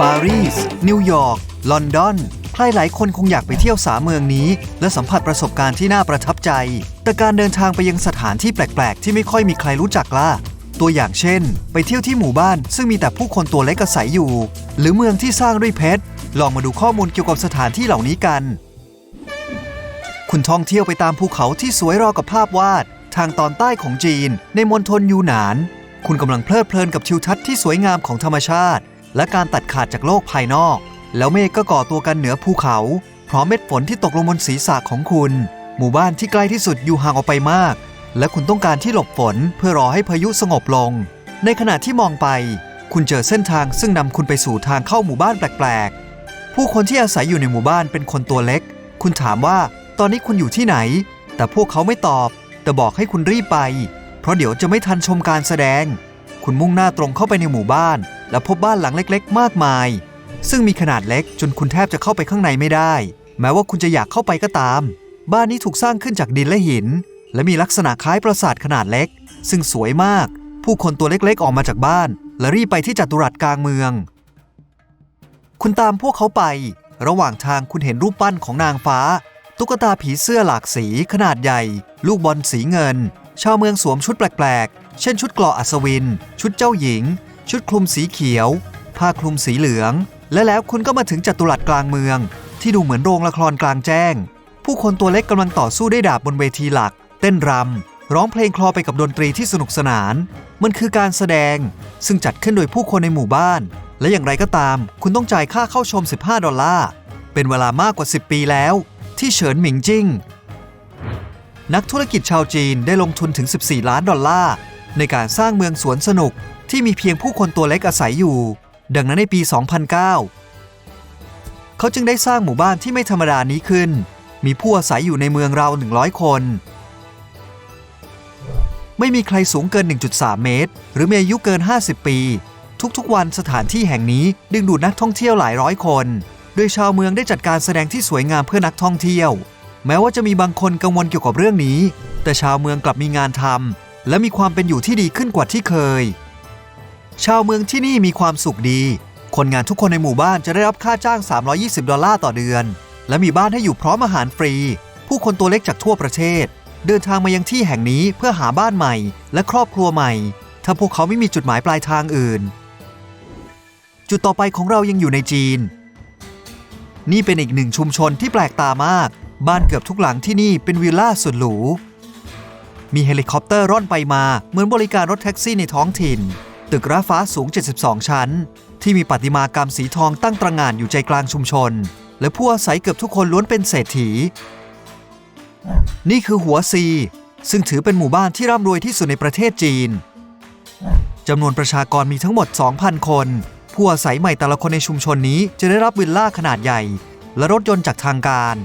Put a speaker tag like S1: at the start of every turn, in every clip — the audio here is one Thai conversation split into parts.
S1: ปารีส นิวยอร์ก ลอนดอน ใครหลายคนคงอยากไปเที่ยวสามเมืองนี้ และสัมผัสประสบการณ์ที่น่าประทับใจ แต่การเดินทางไปยังสถานที่แปลก ๆ ที่ไม่ค่อยมีใครรู้จักล่ะ ตัวอย่างเช่น ไปเที่ยวที่หมู่บ้าน ซึ่งมีแต่ผู้คนตัวเล็กอาศัยอยู่ หรือเมืองที่สร้างด้วยเพชร ลองมาดูข้อมูลเกี่ยวกับสถานที่เหล่านี้กัน คุณท่องเที่ยวไปตามภูเขาที่สวยราวกับภาพวาด ทางตอนใต้ของจีน ในมณฑลยูหนาน คุณกำลังเพลิดเพลินกับทิวทัศน์ที่สวยงามของธรรมชาติ และการตัดขาดจากโลกภายนอก แล้วเมฆก็ก่อตัวกันเหนือภูเขา พร้อมเม็ดฝนที่ตกลงบนศีรษะของคุณ หมู่บ้านที่ใกล้ที่สุดอยู่ห่างออกไปมาก และคุณต้องการที่หลบฝนเพื่อรอให้พายุสงบลง ในขณะที่มองไป คุณเจอเส้นทางซึ่งนำคุณไปสู่ทางเข้าหมู่บ้านแปลกๆ ผู้คนที่อาศัยอยู่ในหมู่บ้านเป็นคนตัวเล็ก คุณถามว่าตอนนี้คุณอยู่ที่ไหน แต่พวกเขาไม่ตอบ แต่บอกให้คุณรีบไป เพราะเดี๋ยวจะไม่ทันชมการแสดง คุณมุ่งหน้าตรงเข้าไปในหมู่บ้าน และพบบ้านหลังเล็กๆ มากมาย ซึ่งมีขนาดเล็กจนคุณแทบจะเข้าไปข้างในไม่ได้ แม้ว่าคุณจะอยากเข้าไปก็ตาม บ้านนี้ถูกสร้างขึ้นจากดินและหิน และมีลักษณะคล้ายปราสาทขนาดเล็ก ซึ่งสวยมาก ผู้คนตัวเล็กๆ ออกมาจากบ้าน และรีบไปที่จัตุรัสกลางเมือง คุณตามพวกเขาไป ระหว่างทางคุณเห็นรูปปั้นของนางฟ้า ตุ๊กตาผีเสื้อหลากสีขนาดใหญ่ ลูกบอลสีเงิน ชาวเมืองสวมชุดแปลกๆ เช่นชุดเกราะอัศวิน ชุดเจ้าหญิง ชุดคลุมสีเขียว ผ้าคลุมสีเหลือง และแล้วคุณก็มาถึงจัตุรัสกลางเมือง ที่ดูเหมือนโรงละครกลางแจ้ง ผู้คนตัวเล็กกำลังต่อสู้ได้ดาบบนเวทีหลัก เต้นรำร้องเพลงคลอไปกับดนตรีที่สนุกสนาน มันคือการแสดง ซึ่งจัดขึ้นโดยผู้คนในหมู่บ้าน และอย่างไรก็ตาม คุณต้องจ่ายค่าเข้าชม 15 ดอลลาร์เป็นเวลามากกว่า 10 ปีแล้ว ที่เฉินหมิงจิ้งนักธุรกิจชาวจีนได้ลงทุนถึง 14 ล้านดอลลาร์ ในการสร้างเมืองสวนสนุกที่มีเพียงผู้คนตัวเล็กอาศัยอยู่ ดังนั้นในปี 2009 เขาจึงได้สร้างหมู่บ้านที่ไม่ธรรมดานี้ขึ้น มีผู้อาศัยอยู่ในเมืองราว 100 คน ไม่มีใครสูงเกิน 1.3 เมตร หรือมีอายุเกิน 50 ปี ทุกๆ วันสถานที่แห่งนี้ดึงดูดนักท่องเที่ยวหลายร้อยคน โดยชาวเมืองได้จัดการแสดงที่สวยงามเพื่อนักท่องเที่ยว แม้ว่าจะมีบางคนกังวลเกี่ยวกับเรื่องนี้ แต่ชาวเมืองกลับมีงานทำ และมีความเป็นอยู่ที่ดีขึ้นกว่าที่เคย ชาวเมืองที่นี่มีความสุขดี คนงานทุกคนในหมู่บ้านจะได้รับค่าจ้าง 320 ดอลลาร์ต่อเดือน และมีบ้านให้อยู่พร้อมอาหารฟรี ผู้คนตัวเล็กจากทั่วประเทศ เดินทางมายังที่แห่งนี้เพื่อหาบ้านใหม่ และครอบครัวใหม่ ถ้าพวกเขาไม่มีจุดหมายปลายทางอื่น จุดต่อไปของเรายังอยู่ในจีน นี่เป็นอีกหนึ่งชุมชนที่แปลกตามาก บ้านเกือบทุกหลังที่นี่เป็นวิลล่าสุดหรู มีเฮลิคอปเตอร์ร่อนไปมา เหมือนบริการรถแท็กซี่ในท้องถิ่น ตึกร้าฟ้าสูง 72 ชั้น ที่มีประติมากรรมสีทองตั้งตระหง่านอยู่ใจกลางชุมชน และผู้อาศัยเกือบทุกคนล้วนเป็นเศรษฐี นี่คือหัวซี ซึ่งถือเป็นหมู่บ้านที่ร่ำรวยที่สุดในประเทศจีนจำนวนประชากรมีทั้งหมด 2,000 คน ผู้อาศัยใหม่แต่ละคนในชุมชนนี้จะได้รับวิลล่าขนาดใหญ่ และรถยนต์จากทางการ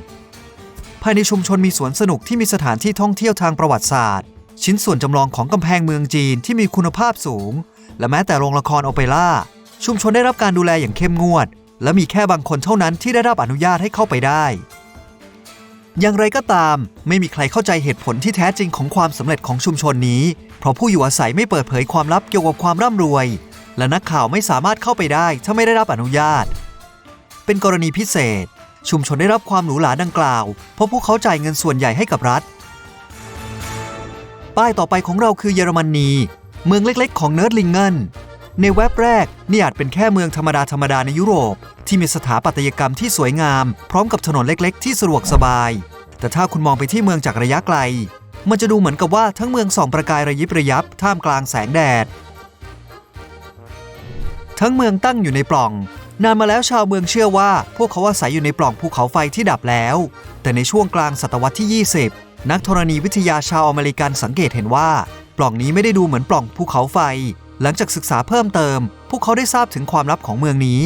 S1: ภายในชุมชนมีสวนสนุกที่มีสถานที่ท่องเที่ยวทางประวัติศาสตร์ ชิ้นส่วนจำลองของกำแพงเมืองจีนที่มีคุณภาพสูง และแม้แต่โรงละครโอเปร่าชุมชนได้รับการดูแลอย่างเข้มงวด และมีแค่บางคนเท่านั้นที่ได้รับอนุญาตให้เข้าไปได้ อย่างไรก็ตาม ไม่มีใครเข้าใจเหตุผลที่แท้จริงของความสำเร็จของชุมชนนี้ เพราะผู้อยู่อาศัยไม่เปิดเผยความลับเกี่ยวกับความร่ำรวย และนักข่าวไม่สามารถเข้าไปได้ถ้าไม่ได้รับอนุญาต เป็นกรณีพิเศษ ชุมชนได้รับความหรูหราดังกล่าว เพราะพวกเขาจ่ายเงินส่วนใหญ่ให้กับรัฐ ป้ายต่อไปของเราคือเยอรมนี เมืองเล็กๆ ของเนิร์ดลิงเกนในแว็บแรกนี่อาจเป็นแค่เมืองธรรมดาธรรมดาในยุโรป ที่มีสถาปัตยกรรมที่สวยงาม พร้อมกับถนนเล็กๆ ที่สะดวกสบาย แต่ถ้าคุณมองไปที่เมืองจากระยะไกล มันจะดูเหมือนกับว่าทั้งเมืองส่องประกายระยิบระยับท่ามกลางแสงแดด ทั้งเมืองตั้งอยู่ในปล่อง นานมาแล้วชาวเมืองเชื่อว่า พวกเขาอาศัยอยู่ในปล่องภูเขาไฟที่ดับแล้ว แต่ในช่วงกลางศตวรรษที่ 20 นักธรณีวิทยาชาวอเมริกันสังเกตเห็นว่า ปล่องนี้ไม่ได้ดูเหมือนปล่องภูเขาไฟ หลังจากศึกษาเพิ่มเติม พวกเขาได้ทราบถึงความลับของเมืองนี้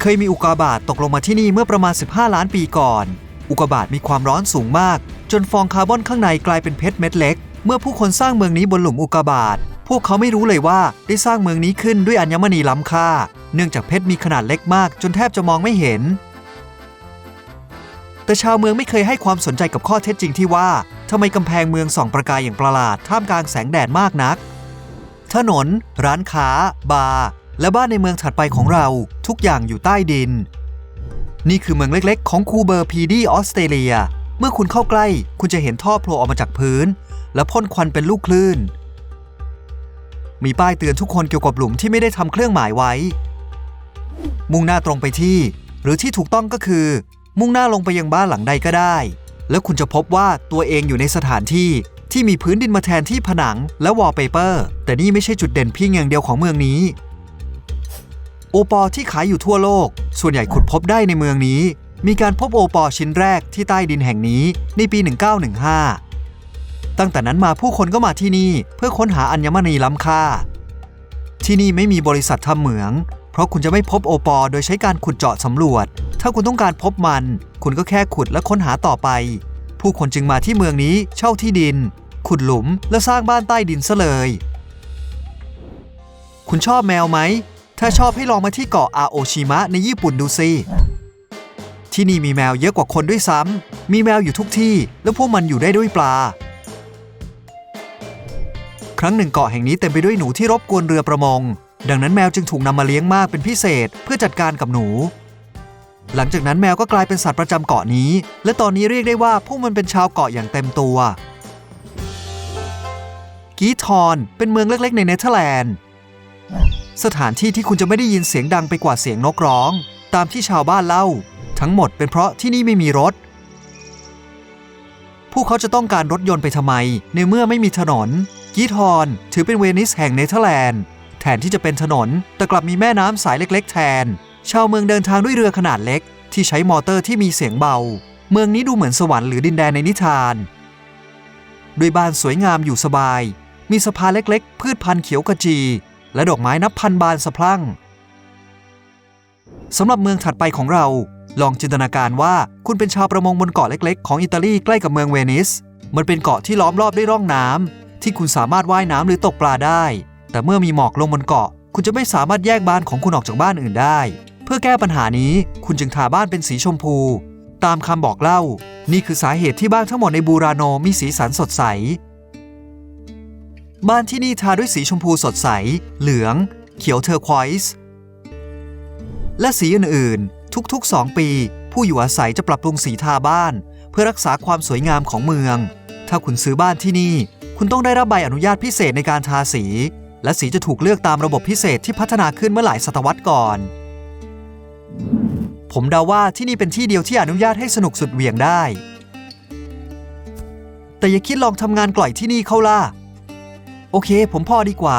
S1: เคยมีอุกกาบาตตกลงมาที่นี่เมื่อประมาณ 15 ล้านปีก่อน อุกกาบาตมีความร้อนสูงมาก จนฟองคาร์บอนข้างในกลายเป็นเพชรเม็ดเล็ก เมื่อผู้คนสร้างเมืองนี้บนหลุมอุกกาบาต พวกเขาไม่รู้เลยว่าได้สร้างเมืองนี้ขึ้นด้วยอัญมณีล้ำค่า เนื่องจากเพชรมีขนาดเล็กมากจนแทบจะมองไม่เห็น แต่ชาวเมืองไม่เคยให้ความสนใจกับข้อเท็จจริงที่ว่าทำไมกำแพงเมืองส่องประกายอย่างประหลาดท่ามกลางแสงแดดมากนัก ถนน ร้านค้า บาร์และบ้านในเมืองถัดไปของเราทุกอย่างอยู่ใต้ดิน นี่คือเมืองเล็กๆ ของคูเบอร์พีดีออสเตรเลีย เมื่อคุณเข้าใกล้ คุณจะเห็นท่อโผล่ออกมาจากพื้น และพ่นควันเป็นลูกคลื่น มีป้ายเตือนทุกคนเกี่ยวกับหลุมที่ไม่ได้ทำเครื่องหมายไว้ มุ่งหน้าตรงไปที่ หรือที่ถูกต้องก็คือ มุ่งหน้าลงไปยังบ้านหลังใดก็ได้ แล้วคุณจะพบว่าตัวเองอยู่ในสถานที่ที่มีพื้นดินมาแทนที่ผนังและวอลเปเปอร์ แต่นี่ไม่ใช่จุดเด่นเพียงอย่างเดียวของเมืองนี้ โอปอที่ขายอยู่ทั่วโลก ส่วนใหญ่ขุดพบได้ในเมืองนี้ มีการพบโอปอชิ้นแรกที่ใต้ดินแห่งนี้ในปี 1915 ตั้งแต่นั้นมาผู้คนก็มาที่นี่เพื่อค้นหาอัญมณีล้ำค่า ที่นี่ไม่มีบริษัททำเหมือง เพราะคุณจะไม่พบโอปอโดยใช้การขุดเจาะสำรวจ ถ้าคุณต้องการพบมัน คุณก็แค่ขุดและค้นหาต่อไป ผู้คนจึงมาที่เมืองนี้เช่าที่ดิน ขุดหลุมและสร้างบ้านใต้ดินซะเลย คุณชอบแมวไหม ถ้าชอบให้ลองมาที่เกาะอาโอชิมะในญี่ปุ่นดูสิที่นี่มีแมวเยอะกว่าคนด้วยซ้ำมีแมวอยู่ทุกที่ แล้วพวกมันอยู่ได้ด้วยปลา รั้งหนึ่งเกาะแห่งนี้เต็มไปด้วยหนูที่รบกวนเรือประมง ดังนั้นแมวจึงถูกนำมาเลี้ยงมากเป็นพิเศษเพื่อจัดการกับหนู หลังจากนั้นแมวก็กลายเป็นสัตว์ประจำเกาะนี้ และตอนนี้เรียกได้ว่าพวกมันเป็นชาวเกาะอย่างเต็มตัวกีทอนเป็นเมืองเล็กๆ ในเนเธอร์แลนด์ สถานที่ที่คุณจะไม่ได้ยินเสียงดังไปกว่าเสียงนกร้อง ตามที่ชาวบ้านเล่า ทั้งหมดเป็นเพราะที่นี่ไม่มีรถ พวกเขาจะต้องการรถยนต์ไปทำไม ในเมื่อไม่มีถนน กีทอนถือเป็นเวนิสแห่งเนเธอร์แลนด์ แทนที่จะเป็นถนน แต่กลับมีแม่น้ำสายเล็กๆ แทน ชาวเมืองเดินทางด้วยเรือขนาดเล็ก ที่ใช้มอเตอร์ที่มีเสียงเบา เมืองนี้ดูเหมือนสวรรค์หรือดินแดนในนิทาน ด้วยบ้านสวยงามอยู่สบาย มีสะพานเล็กๆ พืชพันธุ์เขียวขจี และดอกไม้นับพันบานสะพรั่งสำหรับเมืองถัดไปของเรา ลองจินตนาการว่าคุณเป็นชาวประมงบนเกาะเล็ก ๆ ของอิตาลีใกล้กับเมืองเวนิส มันเป็นเกาะที่ล้อมรอบด้วยร่องน้ำ ที่คุณสามารถว่ายน้ำหรือตกปลาได้ แต่เมื่อมีหมอกลงบนเกาะ คุณจะไม่สามารถแยกบ้านของคุณออกจากบ้านอื่นได้ เพื่อแก้ปัญหานี้คุณจึงทาบ้านเป็นสีชมพู ตามคำบอกเล่า นี่คือสาเหตุที่บ้านทั้งหมดในบูราโนมีสีสันสดใส บ้านที่นี่ทาด้วยสีชมพูสดใส เหลือง เขียวเทอร์ควอยส์และสีอื่นๆ ทุกๆ 2 ปี ผู้อยู่อาศัยจะปรับปรุงสีทาบ้าน เพื่อรักษาความสวยงามของเมือง ถ้าคุณซื้อบ้านที่นี่ คุณต้องได้รับใบอนุญาตพิเศษในการทาสี และสีจะถูกเลือกตามระบบพิเศษที่พัฒนาขึ้นเมื่อหลายศตวรรษก่อน ผมเดาว่าที่นี่เป็นที่เดียวที่อนุญาตให้สนุกสุดเหวี่ยงได้ แต่อย่าคิดลองทำงานกล่อยที่นี่เข้าล่ะ โอเค ผมพอดีกว่า